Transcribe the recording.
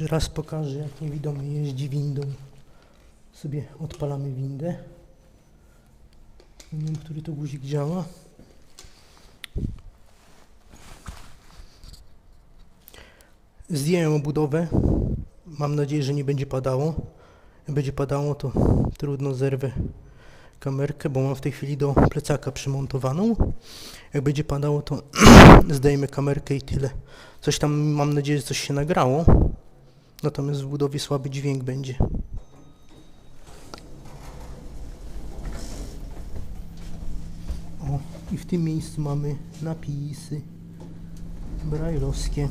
Jeszcze raz pokażę, jak niewidomy jeździ windą. Sobie odpalamy windę. Nie wiem, który to guzik działa. Zdjąłem obudowę. Mam nadzieję, że nie będzie padało. Jak będzie padało, to trudno zerwę kamerkę, bo mam w tej chwili do plecaka przymontowaną. Jak będzie padało, to zdejmę kamerkę i tyle. Coś tam, mam nadzieję, że coś się nagrało. Natomiast w budowie słaby dźwięk będzie. O, i w tym miejscu mamy napisy brajlowskie.